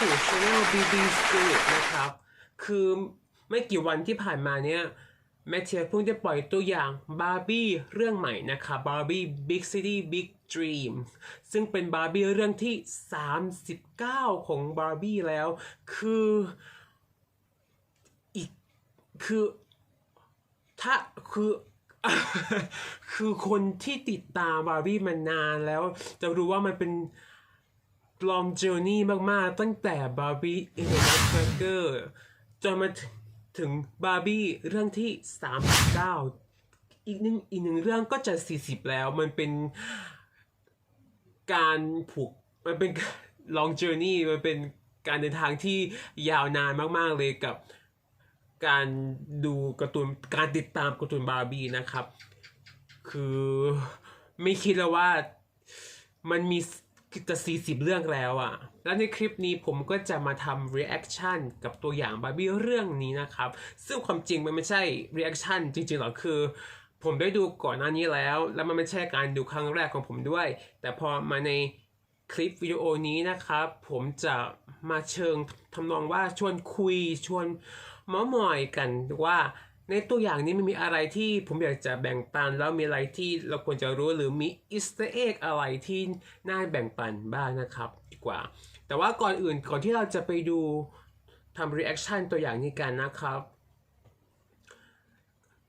สู่ Channel BB Spirit นะครับ คือไม่กี่วันที่ผ่านมาเนี่ยแมทเทียเพิ่งจะปล่อยตัวอย่างบาร์บี้เรื่องใหม่นะครับาร์บี้ Big City Big Dream ซึ่งเป็นบาร์บี้เรื่องที่ 39 ของบาร์บี้แล้ว คืออีกคือถ้าคือคือคนที่ติดตามบาร์บี้มานานแล้ว จะรู้ว่ามันเป็น ลองเจอร์นี่มากๆ ตั้งแต่บาร์บี้อินเดอะแครเกอร์จนมาถึงบาร์บี้เรื่องที่ 39 อีกหนึ่งอีกหนึ่งเรื่องก็จะ 40 แล้วมันเป็นการผูกมันเป็นลองเจอร์นี่มันเป็นการเดินทางที่ยาวนานมากๆเลยกับการดูการ์ตูนการติดตามการ์ตูนบาร์บี้นะครับ คือไม่คิดเลยว่ามันมี จะ 40 เรื่องแล้วอะ่ะแล้วในคลิปนี้ผมก็จะมาทำ reaction กับตัวอย่างบาร์บี้เรื่องนี้นะครับ ซึ่งความจริงมันไม่ใช่ reaction จริงๆหรอกคือ ผมได้ดูก่อนหน้านี้แล้ว แล้วมันไม่ใช่การดูครั้งแรกของผมด้วย แต่พอมาในคลิปวิดีโอนี้นะครับ ผมจะมาเชิงทำนองว่าชวนคุยชวนเมาส์มอยกันว่า ในตัวอย่างนี้มันมีอะไรที่ผมอยากจะแบ่งปัน แล้วมีอะไรที่เราควรจะรู้หรือมีอิสต์เอ็กอะไรที่น่าแบ่งปันบ้างนะครับดีกว่า แต่ว่าก่อนอื่นก่อนที่เราจะไปดูทำรีแอคชั่นตัวอย่างนี้กันนะครับ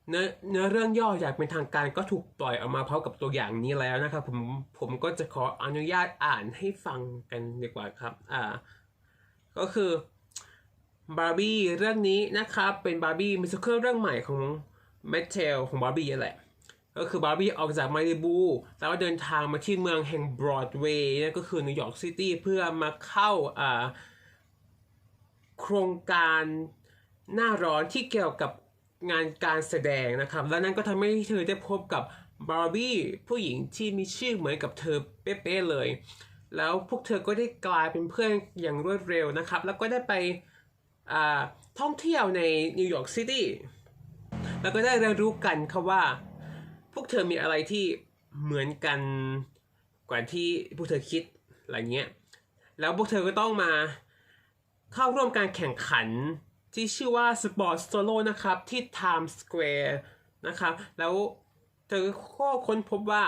เนื้อเนื้อเรื่องย่ออยางเป็นทางการก็ถูกปล่อยออกมาพร้อมกับตัวอย่างนี้แล้วนะครับผมผมก็จะขออนุญาตอ่านให้ฟังกันดีกว่าครับอ่าก็คือ บาร์บี้เรื่องนี้นะครับเป็นบาร์บี้มิสิควลเรื่องใหม่ของแมทเทลของบาร์บี้แหละ ก็คือบาร์บี้ออกจากมาริบู แล้วเดินทางมาที่เมืองแห่งบรอดเวย์นั่นก็คือนิวยอร์กซิตี้เพื่อมาเข้าอ่าโครงการหน้าร้อนที่เกี่ยวกับงานการแสดงนะครับ และนั่นก็ทำให้เธอได้พบกับบาร์บี้ผู้หญิงที่มีชื่อเหมือนกับเธอเป๊ะๆเลย แล้วพวกเธอก็ได้กลายเป็นเพื่อนอย่างรวดเร็วนะครับ แล้วก็ได้ไป ท่องเที่ยวในนิวยอร์กซิตี้แล้วก็ได้เรียนรู้กันค่ะว่า พวกเธอมีอะไรที่เหมือนกันกว่าที่พวกเธอคิดอะไรเงี้ยแล้วพวกเธอก็ต้องมาเข้าร่วมการแข่งขันที่ชื่อว่า Sport Solo นะครับ ที่ Times Square นะครับ แล้วเธอก็ค้นพบว่า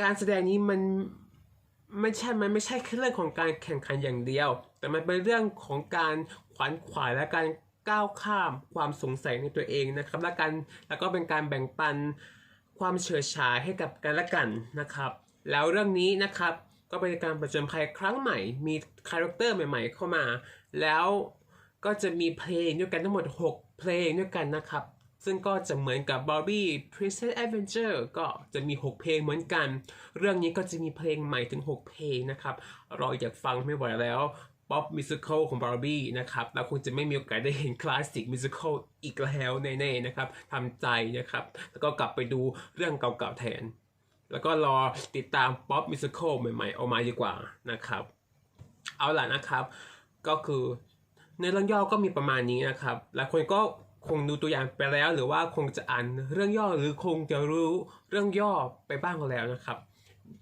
การแสดงนี้มันไม่ใช่ มันไม่ใช่แค่เรื่องของการแข่งขันอย่างเดียว แต่มันเป็นเรื่องของการขวัญขวายและการก้าวข้ามความสงสัยในตัวเองนะครับ และการแล้วก็เป็นการแบ่งปันความเฉื่อยฉายให้กับกันและกันนะครับ แล้วเรื่องนี้นะครับก็เป็นการประจนภัยครั้งใหม่ มีคาแรคเตอร์ใหม่ ๆ เข้ามา แล้วก็จะมีเพลงด้วยกันทั้งหมด 6 เพลงด้วยกันนะครับ ซึ่งก็จะเหมือนกับ Barbie Princess Adventure ก็จะมี 6 เพลงเหมือนกัน เรื่องนี้ก็จะมีเพลงใหม่ถึง 6 เพลงนะครับ รออยากฟังไม่ไหวแล้ว ป๊อปมิวสิควลของ Barbie นะครับแล้วคงจะไม่มีโอกาสได้เห็นคลาสสิกมิวสิควลอีกแล้วแน่ๆนะครับทำใจนะครับ แล้วก็กลับไปดูเรื่องเก่าๆแทน แล้วก็รอติดตามป๊อปมิวสิควลใหม่ๆออกมาดีกว่านะครับ เอาล่ะนะครับ ก็คือในเรื่องย่อก็มีประมาณนี้นะครับหลายคนก็คงดูตัวอย่างไปแล้ว หรือว่าคงจะอ่านเรื่องย่อหรือคงจะรู้เรื่องย่อไปบ้างแล้วนะครับ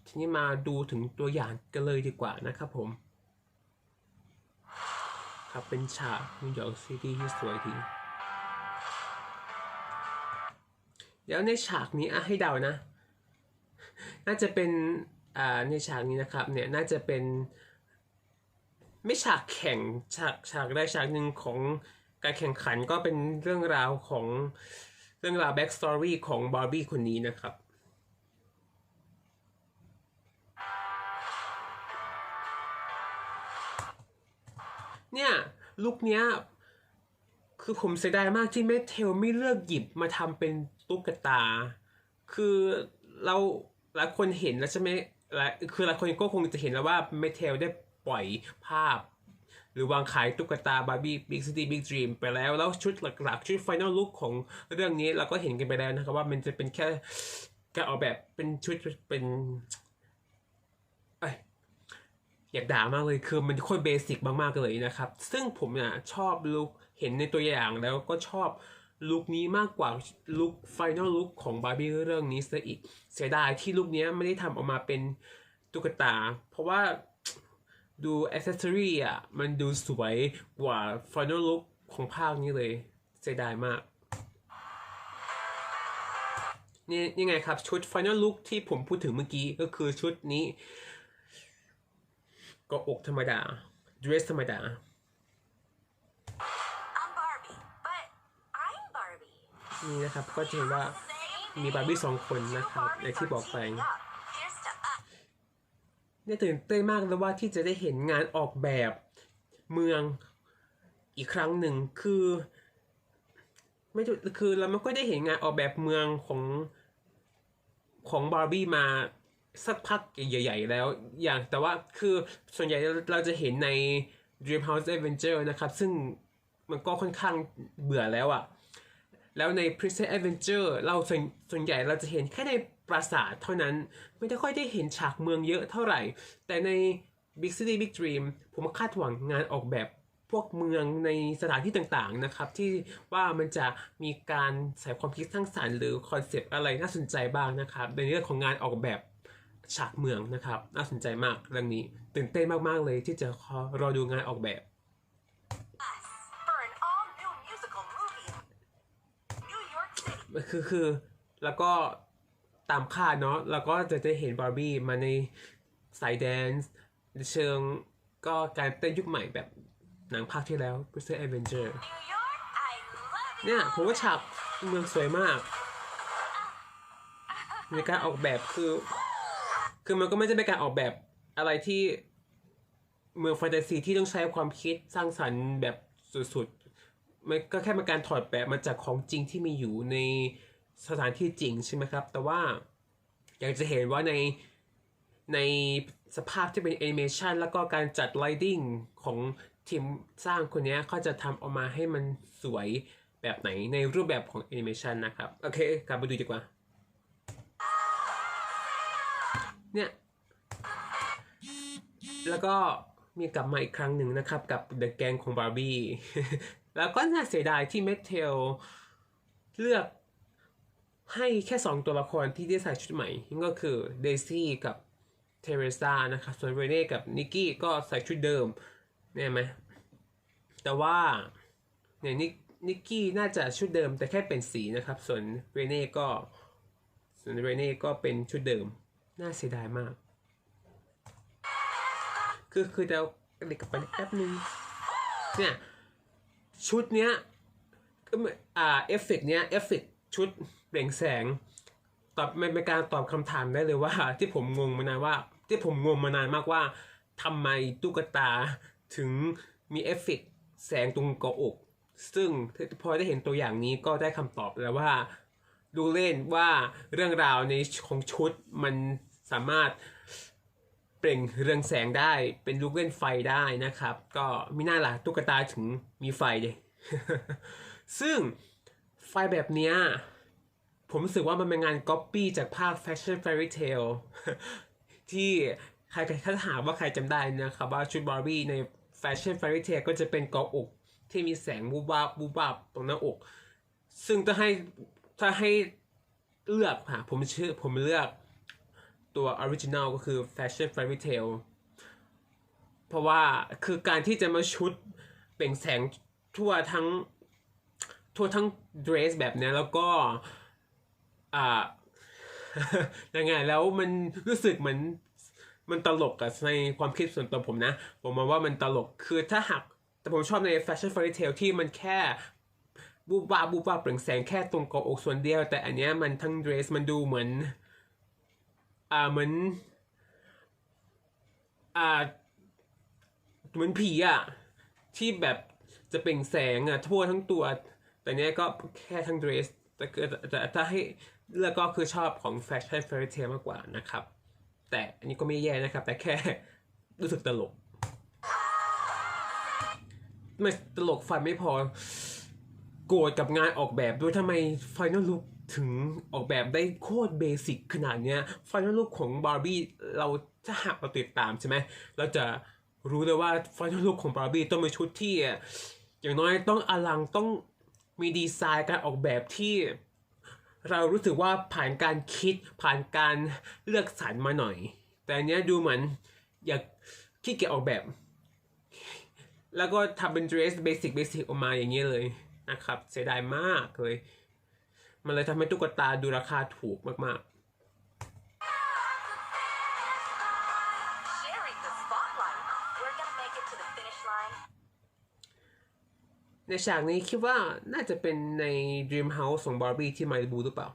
ทีนี้มาดูถึงตัวอย่างกันเลยดีกว่านะครับผม ครับ เป็นฉากนิวยอร์กซิตี้ที่สวยดีเดี๋ยวในฉากนี้อะให้เดานะ น่าจะเป็นอ่าในฉากนี้นะครับเนี่ยน่าจะเป็น ไม่ฉากแข่งฉากฉากใดฉากหนึ่งของการแข่งขันก็เป็นเรื่องราวของเรื่องราวแบ็กสตอรี่ของบาร์บี้คนนี้นะครับ เนี่ยลุคเนี้ยคือผมเสียดายมากที่แมทเทลไม่เลือกหยิบมาทำเป็นตุ๊กตา คือเราหลายคนเห็นแล้วใช่ไหมหลายคือหลายคนก็คงจะเห็นแล้วว่าแมทเทลได้ปล่อยภาพ หรือวางขายตุ๊กตาบาร์บี้บิ๊กซิตี้บิ๊กดรีมไปแล้ว แล้วชุดหลักๆ ชุด Final Look ของเรื่องนี้เราก็เห็นกันไปแล้วนะครับว่ามันจะเป็นแค่การออกแบบเป็นชุดเป็น อยากด่ามากเลยคือมันโคตรเบสิกมากๆเลยนะครับ ซึ่งผมเนี่ยชอบลุคเห็นในตัวอย่างแล้วก็ชอบลุคนี้มากกว่าลุคไฟนอลลุคของบาร์บี้เรื่องนี้ซะอีก เสียดายที่ลุคนี้ไม่ได้ทำออกมาเป็นตุ๊กตา เพราะว่าดูอ c เซสซอรี่อะ มันดูสวยกว่า Final Look ของภาคนี้เลย เสียดายมาก นี่นี่ไงครับ ชุด Final Look ที่ผมพูดถึงเมื่อกี้ก็คือชุดนี้ ก็อกธรรมดา dress ธรรมดา I'm Barbie, but I'm Barbie. นี่นะครับก็จะเห็นว่า Same มีบาร์บี้สองคนนะครับอย่างที่บอกไป teaming up. Here's to us. เนี่ยตื่นเต้นมากเลยว่าที่จะได้เห็นงานออกแบบเมืองอีกครั้งหนึ่งคือไม่ถูกคือเราไม่ค่อยได้เห็นงานออกแบบเมืองของของบาร์บี้มา สักพักใหญ่ ๆ แล้วอย่างแต่ว่าคือส่วนใหญ่เราจะเห็นใน Dreamhouse Adventure นะครับ ซึ่งมันก็ค่อนข้างเบื่อแล้วอะแล้วใน Princess Adventure เราส่วนส่วนใหญ่เราจะเห็นแค่ในปราสาทเท่านั้น ไม่ได้ค่อยได้เห็นฉากเมืองเยอะเท่าไหร่ แต่ใน Big City Big Dream ผมคาดหวังงานออกแบบพวกเมืองในสถานที่ต่างๆนะครับ ที่ว่ามันจะมีการใส่ความคิดสร้างสรรค์หรือคอนเซปต์อะไรน่าสนใจบ้างนะครับ ในเรื่องของงานออกแบบ ฉากเมืองนะครับ น่าสนใจมากเรื่องนี้ตื่นเต้นมาก ๆ เลยที่จะรอดูงานออกแบบ for an all-new musical movie in New York City. คือคือแล้วก็ตามคาดเนาะแล้วก็จะได้เห็นบาร์บี้มาในสายแดนซ์เชิงก็การเต้นยุคใหม่แบบหนังภาคที่แล้ว Princess Adventure New York, I love you. เนี่ยผมว่าฉากเมืองสวยมาก ในการออกแบบคือ คือมันก็ไม่ใช่เป็นการออกแบบอะไรที่เมืองแฟนตาซีที่ต้องใช้ความคิดสร้างสรรค์แบบสุดๆ มันก็แค่เป็นการถอดแบบมาจากของจริงที่มีอยู่ในสถานที่จริงใช่ไหมครับ แต่ว่าอยากจะเห็นว่าในในสภาพที่เป็นแอนิเมชันแล้วก็การจัดไลติ้งของทีมสร้างคนนี้เขาจะทำออกมาให้มันสวยแบบไหนในรูปแบบของแอนิเมชันนะครับ โอเค กลับไปดูดีกว่า เนี่ย แล้วก็มีกลับมาอีกครั้งหนึ่งนะครับ กับ The Gang ของ Barbie แล้วก็น่าเสียดายที่ m a t e l เลือกให้แค่สองตัวละครที่ได้ใส่ชุดใหม่ก็คือเดซี่กับเทเรซานะครับส่วนเรเน่กับนิกกี้ก็ใส่ชุดเดิมเนี่ยไหมแต่ว่าเนี่ยนิกนิกกี้น่าจะชุดเดิมแต่แค่เป็นสีนะครับ ส่วนเรเน่ก็ส่วนเรเน่ก็เป็นชุดเดิม น่าเสียดายมาก คือคือจะเด็กกลับไปแป๊บนึง เนี่ย ชุดเนี้ยก็เหมือนอ่าเอฟเฟกต์เนี้ยเอฟเฟกต์ชุดเปล่งแสง ตอบมันเป็นการตอบคำถามได้เลยว่า ที่ผมงงมานานว่า ที่ผมงงมานานมากว่าทำไมตุ๊กตาถึงมีเอฟเฟกต์แสงตรงกาะอก ซึ่งพอได้เห็นตัวอย่างนี้ก็ได้คำตอบแล้วว่า ดูเล่นว่าเรื่องราวในของชุดมันสามารถเปล่งเรืองแสงได้เป็นลูกเล่นไฟได้นะครับ ก็มีหน้าละตุ๊กตาถึงมีไฟเลยซึ่งไฟแบบเนี้ยผมรู้สึกว่ามันเป็นงานก๊อปปี้จากภาค Fashion Fairy Tale ที่ใครถ้าถามว่าใครจำได้นะครับว่าชุดบาร์บี้ใน Fashion Fairy Tale ก็จะเป็นกาะอกที่มีแสงบูบาบบูบาบตรงหน้าอก ซึ่งถ้าให้ ถ้าให้เลือกค่ะผมเชื่อผมเลือกตัวออริจินัลก็คือ Fashion Fairy Tale เพราะว่าคือการที่จะมาชุดเปล่งแสงทั่วทั้งทั่วทั้งเดรสแบบนี้แล้วก็อ่ายังไงแล้วมันรู้สึกเหมือนมันตลกอะในความคิดส่วนตัวผมนะ ผมมองว่ามันตลกคือถ้าหากแต่ผมชอบใน Fashion Fairy Tale ที่มันแค่ บูบวาบูบวาเปล่งแสงแค่ตรงกาะอกส่วนเดียว แต่อันเนี้ยมันทั้งเดรสมันดูเหมือน อ่าเหมือน อ่าเหมือนผีอะที่แบบจะเปล่งแสงอะทั่วทั้งตัว แต่เนี้ยก็แค่ทั้งเดรส แต่คือแต่ถ้าให้เลือกก็คือชอบของ Fashion Fairy Tale มากกว่านะครับ แต่อันนี้ก็ไม่แย่นะครับ แต่แค่รู้สึกตลกไม่ตลกฟันไม่พอ โกรธกับงานออกแบบด้วยทำไม Final Look ถึงออกแบบได้โคตรเบสิกขนาดเนี้ย Final Look ของ Barbie เราถ้าหากเราติดตามใช่ไหมเราจะรู้เลยว่า Final Look ของ Barbie ต้องเป็นชุดที่ อย่างน้อยต้องอลังต้องมีดีไซน์การออกแบบที่เรารู้สึกว่าผ่านการคิดผ่านการเลือกสรรมาหน่อย แต่อันเนี้ยดูเหมือนอยากขี้เกียจออกแบบ แล้วก็ทำเป็น dress basic basic ออกมาอย่างเงี้เลย นะครับ เสียดายมากเลย มันเลยทำให้ตุ๊กตาดูราคาถูกมาก Sharing the spotlight. We're gonna make it to the finish line. ๆในฉากนี้คิดว่าน่าจะเป็นใน Dream House ของ Barbie ที่มาริบูหรือเปล่า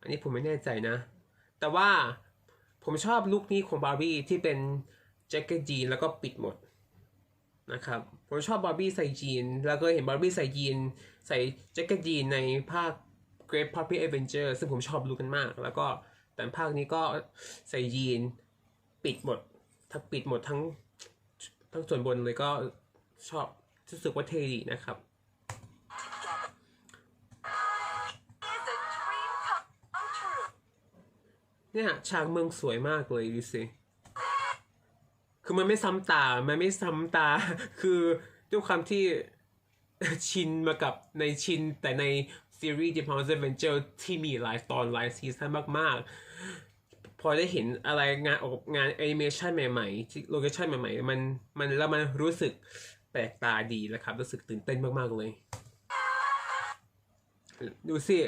อันนี้ผมไม่แน่ใจนะ แต่ว่าผมชอบลุคนี้ของ Barbie ที่เป็นแจ็คเก็ตจีนแล้วก็ปิดหมด นะครับผมชอบบาร์บี้ใส่จีน แล้วก็เห็นบาร์บี้ใส่ยีน ใส่แจ็คเก็ตจีนในภาค Great Puppy Adventure ซึ่งผมชอบลุคกันมาก แล้วก็แต่ภาคนี้ก็ใส่ยีนปิดหมดทั้งปิดหมดทั้งทั้งส่วนบนเลยก็ชอบรู้สึกว่าเท่ดีนะครับเนี่ยฉากเมืองสวยมากเลยดูสิ คือมันไม่ซ้ำตา มันไม่ซ้ำตา คือด้วยความที่ชินมากับในชินแต่ในซีรีส์ The House Adventure ที่มีหลายตอนหลายซีซั่นมาก ๆ พอได้เห็นอะไรงานออกงานแอนิเมชันใหม่ๆที่โลเคชันใหม่ ๆ มันมันแล้วมันรู้สึกแปลกตาดีแล้วครับ รู้สึกตื่นเต้นมาก ๆ เลย ดูสิ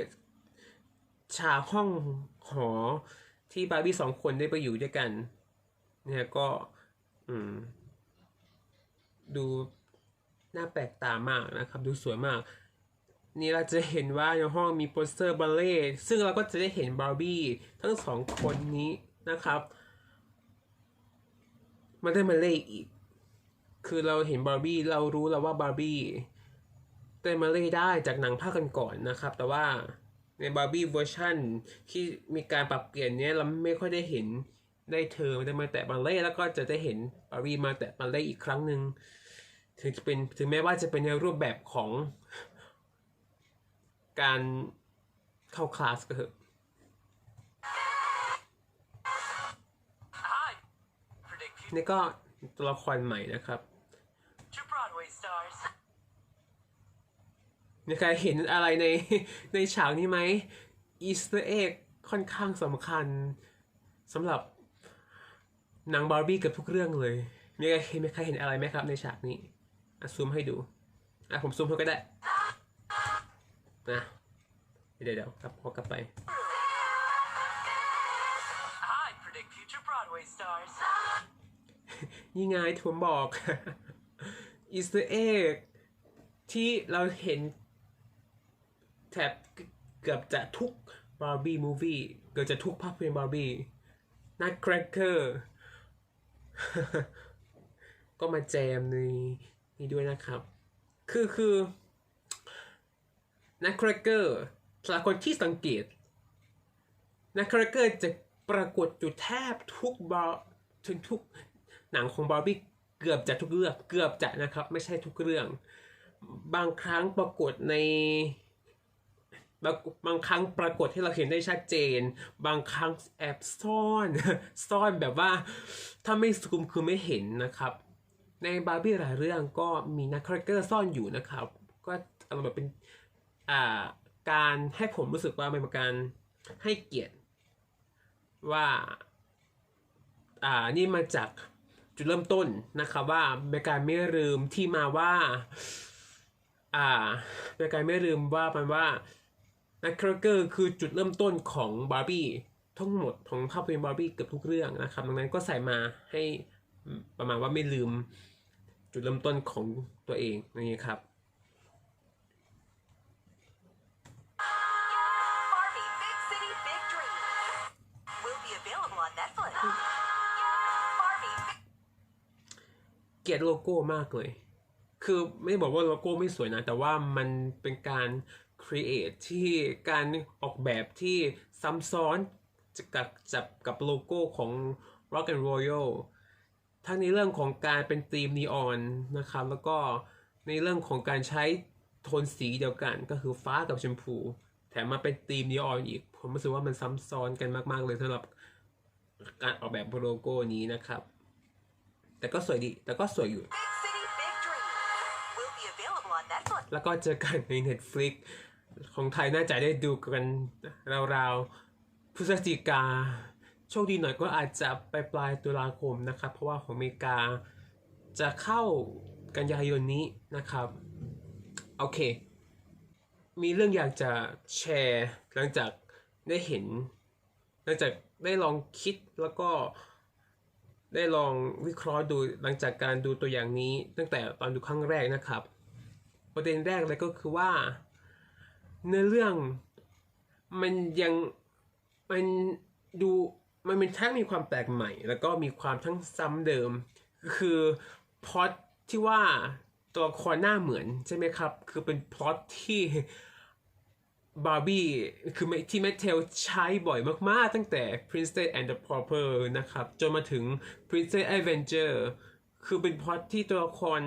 ฉากห้องหอที่บาร์บี้สองคนได้ไปอยู่ด้วยกันเนี่ยก็ อืม ดูน่าแปลกตามากนะครับ ดูสวยมาก นี่เราจะเห็นว่าในห้องมีโปสเตอร์บัลเล่ต์ซึ่งเราก็จะได้เห็นบาร์บี้ทั้งสองคนนี้นะครับมาได้มาเล่อีก คือเราเห็นบาร์บี้เรารู้แล้วว่าบาร์บี้เต้มาเล่ได้จากหนังภาคกันก่อนๆนะครับ แต่ว่าในบาร์บี้เวอร์ชันที่มีการปรับเปลี่ยนเนี้ยเราไม่ค่อยได้เห็น ได้เธอได้มาแตะบัลเล่ต์แล้วก็จะได้เห็นบาร์บี้มาแตะบัลเล่ต์อีกครั้งหนึ่งถึงจะเป็นถึงแม้ว่าจะเป็นในรูปแบบของการเข้าคลาสก็เถอะ Hi. Predict นี่ก็ตัวละครใหม่นะครับ future Broadway stars. มีใครเห็นอะไรในในฉากนี้ไหมอีสเตอร์เอ็กค่อนข้างสำคัญสำหรับ หนังบาร์บี้เกือบทุกเรื่องเลย มีใครเห็นมีใครเห็นอะไรไหมครับในฉากนี้อะซูมให้ดู อะผมซูมให้ก็ได้นะเดี๋ยวเดี๋ยวกลับพอกลับไป I predict future Broadway stars. นี่ไงที่ผมบอกอีสเตอร์เอ็กที่เราเห็นแทบเกือบจะทุกบาร์บี้มูฟี่เกือบจะทุกภาพยนตร์บาร์บี้นัดแครกเกอร์ ก็มาแจมในนี้ด้วยนะครับ คือคือนัดแครกเกอร์สำหรับคนที่สังเกตนักครคเตอร์จะปรากฏอยู่แทบทุกบาร์ทุกทุกหนังของบาร์บี้เกือบจะทุกเรื่องเกือบจะนะครับ ไม่ใช่ทุกเรื่อง บางครั้งปรากฏใน บางบางครั้งปรากฏให้เราเห็นได้ชัดเจน บางครั้งแอบซ่อนซ่อนแบบว่า ถ้าไม่ซูมคือไม่เห็นนะครับ ในบาร์บี้หลายเรื่องก็มีนักคาแรคเตอร์ซ่อนอยู่นะครับ ก็อารมณ์แบบเป็นอ่าการให้ผมรู้สึกว่ามันเป็นการให้เกียรติว่าอ่านี่มาจากจุดเริ่มต้นนะครับว่าเมการไม่ลืมที่มาว่าอ่าเมการไม่ลืมว่ามันว่า นักครเกอร์คือจุดเริ่มต้นของบาร์บี้ทั้งหมดของภาพยนตร์บาร์บี้เกือบทุกเรื่องนะครับ ดังนั้นก็ใส่มาให้ประมาณว่าไม่ลืมจุดเริ่มต้นของตัวเองนี่ครับเกลียดโลโก้มากเลย คือไม่บอกว่าโลโก้ไม่สวยนะ แต่ว่ามันเป็นการ create ที่การออกแบบที่ซ้ำซ้อนกับจับกับโลโก้ของ Rock and Royal ทั้งในเรื่องของการเป็นธีมนีออนนะครับ แล้วก็ในเรื่องของการใช้โทนสีเดียวกันก็คือฟ้ากับชมพู แถมมาเป็นธีมนีออนอีก ผมรู้สึกว่ามันซ้ำซ้อนกันมาก ๆ เลยสำหรับการออกแบบโลโก้นี้นะครับ แต่ก็สวยดี แต่ก็สวยอยู่ Big City Big Dream. Will be available on Netflix. แล้วก็เจอกันใน Netflix ของไทยน่าจะได้ดูกันราวๆพฤศจิกา โชคดีหน่อยก็อาจจะไปปลายตุลาคมนะครับ เพราะว่าของอเมริกาจะเข้ากันยายนนี้นะครับ โอเค มีเรื่องอยากจะแชร์หลังจากได้เห็น หลังจากได้ลองคิดแล้วก็ได้ลองวิเคราะห์ดูหลังจากการดูตัวอย่างนี้ ตั้งแต่ตอนดูครั้งแรกนะครับ ประเด็นแรกเลยก็คือว่า เนื้อเรื่อง มันยังมันดูมันเป็นทั้งมีความแปลกใหม่ แล้วก็มีความทั้งซ้ำเดิม คือพล็อตที่ว่าตัวครหน้าเหมือนใช่ไหมครับ คือเป็นพล็อตที่บาร์บี้คือที่แมทเทลใช้บ่อยมาก ๆ ตั้งแต่ Princess and the Pauper นะครับ จนมาถึง Princess Avenger คือเป็นพล็อตที่ตัวละคร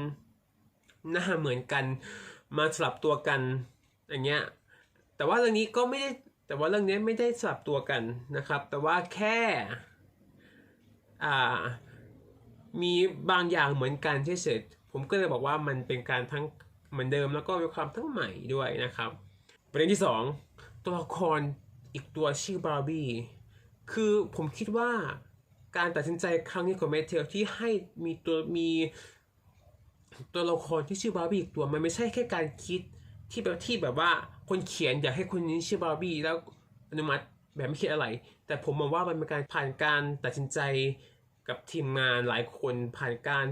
หน้าเหมือนกันมาสลับตัวกันอย่างเงี้ย แต่ว่าเรื่องนี้ก็ไม่ได้แต่ว่าเรื่องนี้ไม่ได้สลับตัวกันนะครับ แต่ว่าแค่อ่ามีบางอย่างเหมือนกันเฉยๆผมก็เลยบอกว่ามันเป็นการทั้งเหมือนเดิมแล้วก็มีความทั้งใหม่ด้วยนะครับ ประเด็นที่สองตัวละครอีกตัวชื่อบาร์บี้คือผมคิดว่าการตัดสินใจครั้งนี้ของเมเทลที่ให้มีตัวมีตัวละครที่ชื่อบาร์บี้อีกตัวมันไม่ใช่แค่การคิดที่แบบที่แบบว่า คนเขียนอยากให้คนนี้ชื่อบาร์บี้แล้วอนุมัติแบบไม่คิดอะไร แต่ผมมองว่ามันเป็นการผ่านการตัดสินใจกับทีมงานหลายคนผ่านการ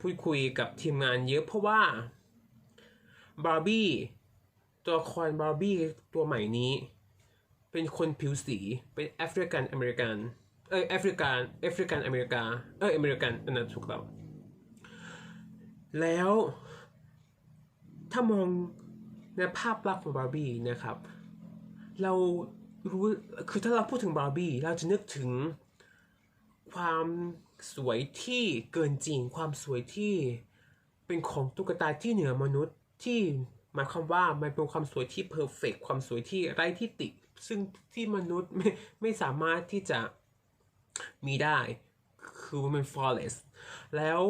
พูดคุยกับทีมงานเยอะเพราะว่าบาร์บี้ตัวละครบาร์บี้ตัวใหม่นี้ เป็นคนผิวสีเป็นแอฟริกันอเมริกันเออแอฟริกันแอฟริกันอเมริกาเอออเมริกันอันนั้นถูกต้องแล้วถ้ามอง ในภาพลักษณ์ของบาร์บี้นะครับ เรารู้คือถ้าเราพูดถึงบาร์บี้เราจะนึกถึงความสวยที่เกินจริง ความสวยที่เป็นของตุ๊กตาที่เหนือมนุษย์ที่หมายความว่ามันเป็นความสวยที่เพอร์เฟกความสวยที่ไร้ที่ติ ซึ่งที่มนุษย์ไม่ไม่สามารถที่จะมีได้ คือมันเป็น flawless แล้ว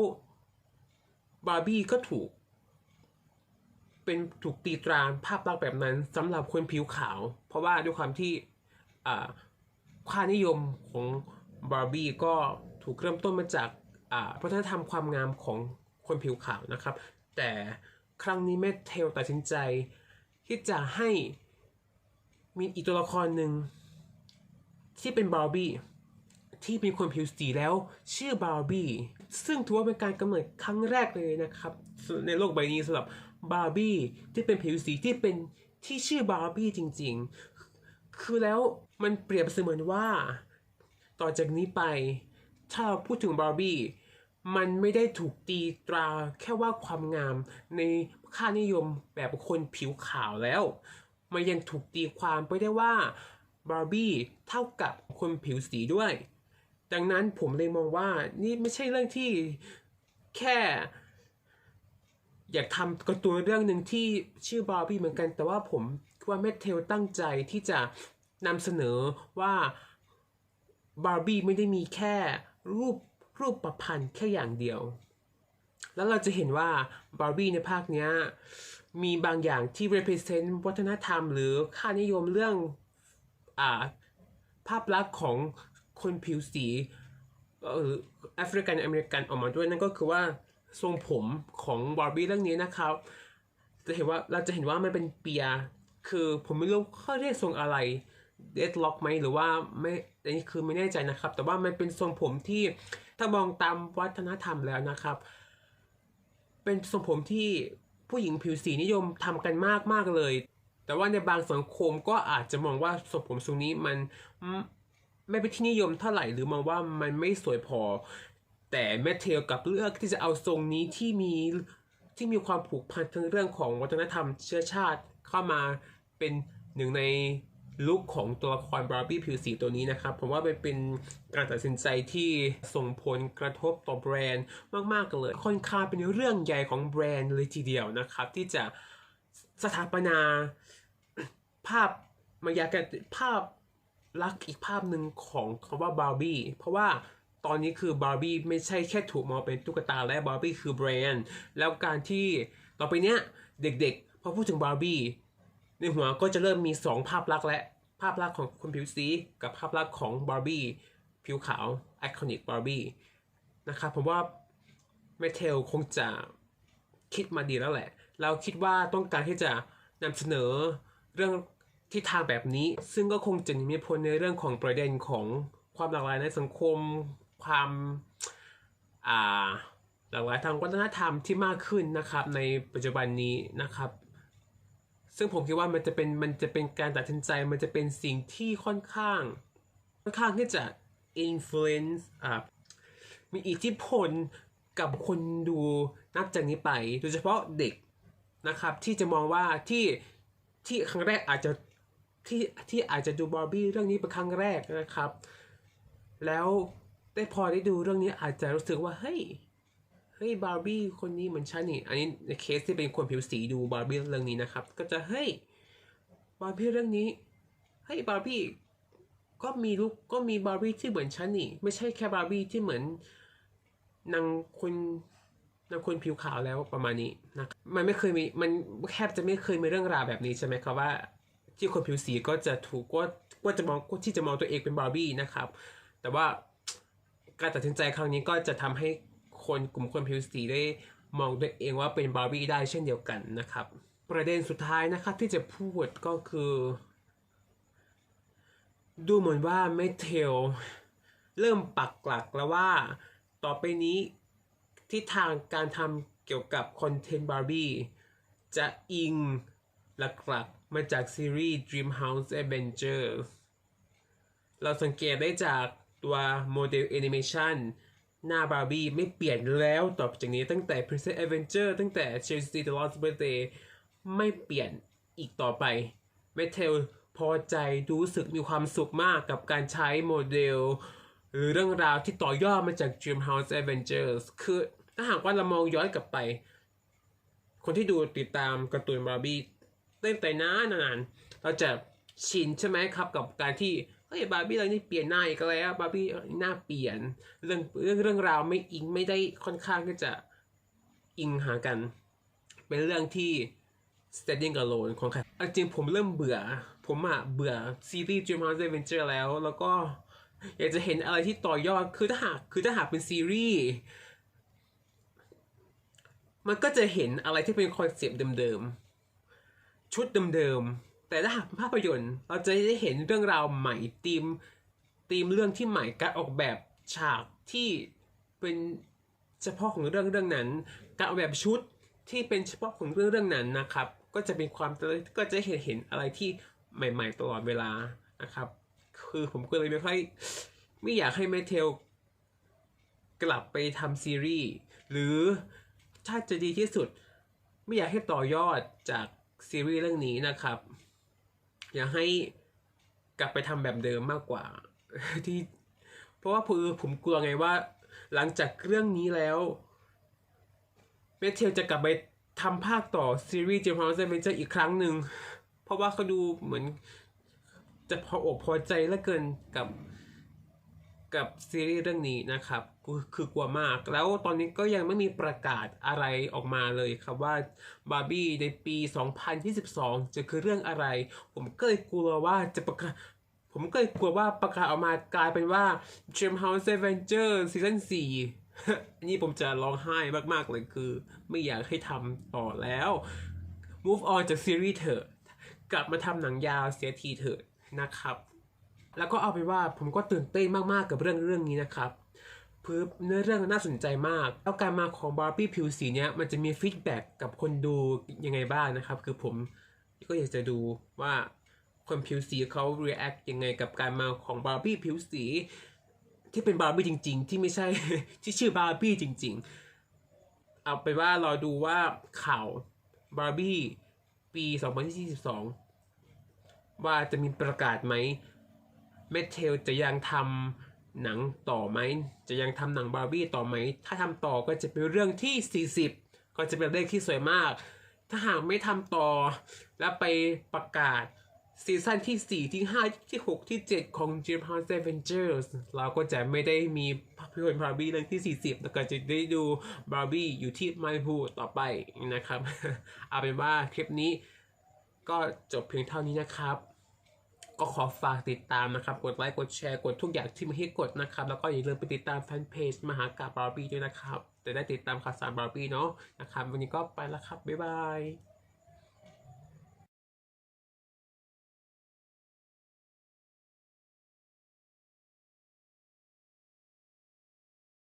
บาร์บี้ก็ถูก เป็นถูกตีตราภาพลักษณ์แบบนั้นสำหรับคนผิวขาว เพราะว่าด้วยความที่อ่าค่านิยมของบาร์บี้ก็ถูกเริ่มต้นมาจากอ่าวัฒนธรรมความงามของคนผิวขาวนะครับ แต่ครั้งนี้แม่เทลตัดสินใจที่จะให้มีอีกตัวละครหนึ่งที่เป็นบาร์บี้ที่เป็นคนผิวสีแล้วชื่อบาร์บี้ซึ่งถือว่าเป็นการกำเนิดครั้งแรกเลยนะครับ ในโลกใบนี้สำหรับ บาร์บี้ที่เป็นผิวสีที่เป็นที่ชื่อบาร์บี้จริง ๆ คือแล้วมันเปรียบเสมือนว่า ต่อจากนี้ไป ถ้าเราพูดถึงบาร์บี้มันไม่ได้ถูกตีตราแค่ว่าความงามในค่านิยมแบบคนผิวขาวแล้ว มันยังถูกตีความไปได้ว่าบาร์บี้เท่ากับคนผิวสีด้วย ดังนั้นผมเลยมองว่านี่ไม่ใช่เรื่องที่แค่ อยากทำการ์ตูนเรื่องหนึ่งที่ชื่อบาร์บี้เหมือนกัน แต่ว่าผมคิดว่าแมทเทลตั้งใจที่จะนำเสนอว่าบาร์บี้ไม่ได้มีแค่รูปรูปประพันธ์แค่อย่างเดียว แล้วเราจะเห็นว่าบาร์บี้ในภาคเนี้ยมีบางอย่างที่ represent วัฒนธรรม หรือค่านิยมเรื่องอ่าภาพลักษณ์ของคนผิวสีเออแอฟริกันอเมริกันออกมาด้วยนั่นก็คือว่า ทรงผมของบาร์บี้เรื่องนี้นะครับ จะเห็นว่าเราจะเห็นว่ามันเป็นเปีย คือผมไม่รู้เขาเรียกทรงอะไรเดดล็อกไหมหรือว่าไม่อันนี้คือไม่แน่ใจนะครับ แต่ว่ามันเป็นทรงผมที่ถ้ามองตามวัฒนธรรมแล้วนะครับ เป็นทรงผมที่ผู้หญิงผิวสีนิยมทำกันมากมากเลย แต่ว่าในบางสังคมก็อาจจะมองว่าทรงผมทรงนี้มันไม่ไม่เป็นที่นิยมเท่าไหร่หรือมองว่ามันไม่สวยพอ แต่แมทเทลกับเลือกที่จะเอาทรงนี้ที่มีที่มีความผูกพันทั้งเรื่องของวัฒนธรรมเชื้อชาติเข้ามาเป็นหนึ่งในลุคของตัวละครบาร์บี้ผิวสีตัวนี้นะครับ ผมว่ามันเป็นการตัดสินใจที่ส่งผลกระทบต่อแบรนด์มาก ๆ เลย ค่อนข้างเป็นเรื่องใหญ่ของแบรนด์เลยทีเดียวนะครับ ที่จะสถาปนาภาพมายากภาพลักษณ์อีกภาพหนึ่งของคำว่าบาร์บี้เพราะว่า ตอนนี้คือบาร์บี้ไม่ใช่แค่ถูกมองเป็นตุ๊กตาและบาร์บี้คือแบรนด์ แล้วการที่ต่อไปเนี้ยเด็กๆพอพูดถึงบาร์บี้ในหัวก็จะเริ่มมี 2 ภาพลักษณ์และภาพลักษณ์ของคนผิวสีกับภาพลักษณ์ของบาร์บี้ผิวขาวไอคอนิกบาร์บี้นะครับผมว่าเมเทลคงจะคิดมาดีแล้วแหละ เราคิดว่าต้องการที่จะนำเสนอเรื่องทิศทางแบบนี้ ซึ่งก็คงจะหนีไม่พ้นในเรื่องของประเด็นของความหลากหลายในสังคม ความหลากหลายทางวัฒนธรรมที่มากขึ้นนะครับในปัจจุบันนี้นะครับ ซึ่งผมคิดว่ามันจะเป็นมันจะเป็นการตัดสินใจมันจะเป็นสิ่งที่ค่อนข้างค่อนข้างที่จะ influence อ่ามีอิทธิพลกับคนดูนับจากนี้ไป โดยเฉพาะเด็กนะครับที่จะมองว่าที่ที่ครั้งแรกอาจจะที่ที่อาจจะดูบาร์บี้เรื่องนี้เป็นครั้งแรกนะครับ แล้ว ได้พอได้ดูเรื่องนี้อาจจะรู้สึกว่าเฮ้ยเฮ้ยบาร์บี้คนนี้เหมือนฉันนี่ อันนี้ในเคสที่เป็นคนผิวสีดูบาร์บี้เรื่องนี้นะครับ ก็จะเฮ้ยบาร์บี้เรื่องนี้เฮ้ยบาร์บี้ก็มีลูกก็มีบาร์บี้ที่เหมือนฉันนี่ ไม่ใช่แค่บาร์บี้ที่เหมือนนางคนนางคนผิวขาวแล้วประมาณนี้นะมันไม่เคยมีมันแทบจะไม่เคยมีเรื่องราวแบบนี้ใช่ไหมครับว่า ที่คนผิวสีก็จะถูกว่าว่าจะมองที่จะมองตัวเองเป็นบาร์บี้นะครับ แต่ว่า การตัดสินใจครั้งนี้ก็จะทำให้คนกลุ่มคนผิวสีได้มองตัวเองว่าเป็นบาร์บี้ได้เช่นเดียวกันนะครับ ประเด็นสุดท้ายนะครับที่จะพูดก็คือ ดูเหมือนว่าเมเทลเริ่มปักหลักแล้วว่าต่อไปนี้ทิศทางการทำเกี่ยวกับคอนเทนต์บาร์บี้จะอิงหลักๆมาจากซีรีส์ Dreamhouse Adventures เราสังเกตได้จาก ตัวโมเดลแอนิเมชันหน้าบาร์บี้ไม่เปลี่ยนแล้วต่อจากนี้ตั้งแต่ Princess Adventure ตั้งแต่ Chelsea The Lost Birthday ไม่เปลี่ยนอีกต่อไปเมทเทลพอใจรู้สึกมีความสุขมากกับการใช้โมเดล หรือเรื่องราวที่ต่อยอดมาจาก Dreamhouse Adventures คือถ้าหากว่าเรามองย้อนกลับไป คนที่ดูติดตามการ์ตูนบาร์บี้ตั้งแต่นานๆเราจะชินใช่ไหมครับกับการที่ เฮ้ยบาร์บี้เรานี่เปลี่ยนหน้าอีกแล้วบาร์บี้หน้าเปลี่ยนเรื่องเรื่องเรื่องราวไม่อิงไม่ได้ค่อนข้างที่จะอิงหากัน เป็นเรื่องที่ standing alone ของใครจริงผมเริ่มเบื่อ ผมอะเบื่อซีรีส์ Dreamhouse Adventure แล้ว แล้วก็อยากจะเห็นอะไรที่ต่อยอดคือถ้าหากคือถ้าหากเป็นซีรีส์มันก็จะเห็นอะไรที่เป็นคอนเซปต์เดิมๆชุดเดิมๆ แต่ถ้าหากภาพยนตร์เราจะได้เห็นเรื่องราวใหม่ธีมธีมเรื่องที่ใหม่การออกแบบฉากที่เป็นเฉพาะของเรื่องเรื่องนั้น การออกแบบชุดที่เป็นเฉพาะของเรื่องเรื่องนั้นนะครับ ก็จะเป็นความก็จะเห็นเห็นอะไรที่ใหม่ ๆ ตลอดเวลานะครับ คือผมก็เลยไม่ค่อยไม่อยากให้แมทเทลกลับไปทำซีรีส์หรือถ้าจะดีที่สุด ไม่อยากให้ต่อยอดจากซีรีส์เรื่องนี้นะครับ อยากให้กลับไปทำแบบเดิมมากกว่า ที่ เพราะว่าคือผมกลัวไงว่า หลังจากเรื่องนี้แล้วเมทเทลจะกลับไปทำภาคต่อซีรีส์เจมส์ฮาวเซนเวนเจอร์อีกครั้งหนึ่ง เพราะว่าเขาดูเหมือนจะพออกพอใจเหลือเกินกับ กับซีรีส์เรื่องนี้นะครับคือกลัวมาก แล้วตอนนี้ก็ยังไม่มีประกาศอะไรออกมาเลยครับว่าบาร์บี้ในปี 2022 จะคือเรื่องอะไร ผมก็เลยกลัวว่าจะประกาศผมก็เลยกลัวว่าประกาศออกมากลายเป็นว่า Dream House Adventure ซีซั่น4อันนี้ผมจะร้องไห้มากๆเลยคือ ไม่อยากให้ทำต่อแล้ว move on จากซีรีส์เถอะ กลับมาทำหนังยาวเสียทีเถอะนะครับ แล้วก็เอาไปว่าผมก็ตื่นเต้นมากๆกับเรื่องเรื่องนี้นะครับเพื่อเนื้อเรื่องน่าสนใจมาก แล้วการมาของบาร์บี้ผิวสีเนี้ยมันจะมีฟีดแบ็กกับคนดูยังไงบ้างนะครับ คือผมก็อยากจะดูว่าคนผิวสีเขา react ยังไงกับการมาของบาร์บี้ผิวสี ที่เป็นบาร์บี้จริง ๆ ที่ไม่ใช่ที่ชื่อบาร์บี้จริง ๆ เอาไปว่าราดูว่าข่าวบาร์บี้ปี 2022 ว่าจะมีประกาศไหม เมทเทลจะยังทำหนังต่อไหม จะยังทำหนังบาร์บี้ต่อไหม ถ้าทำต่อก็จะเป็นเรื่องที่ 40 ก็จะเป็นเลขที่สวยมาก ถ้าหากไม่ทำต่อ แล้วไปประกาศซีซั่นที่ 4 ที่ 5 ที่ 6 ที่ 7 ของ Dream House Adventures เราก็จะไม่ได้มีภาพยนตร์บาร์บี้เรื่องที่ 40 แล้วก็จะได้ดูบาร์บี้อยู่ที่ไมพูต่อไปนะครับ เอาเป็นว่าคลิปนี้ก็จบเพียงเท่านี้นะครับ ก็ขอฝากติดตามนะครับ กดไลค์ กดแชร์ กดทุกอย่างที่มาให้กดนะครับ แล้วก็อย่าลืมไปติดตามแฟนเพจมหากาบาร์บี้ด้วยนะครับ จะได้ติดตามข่าวสารบาร์บี้เนาะนะครับ วันนี้ก็ไปแล้วครับ บ๊ายบาย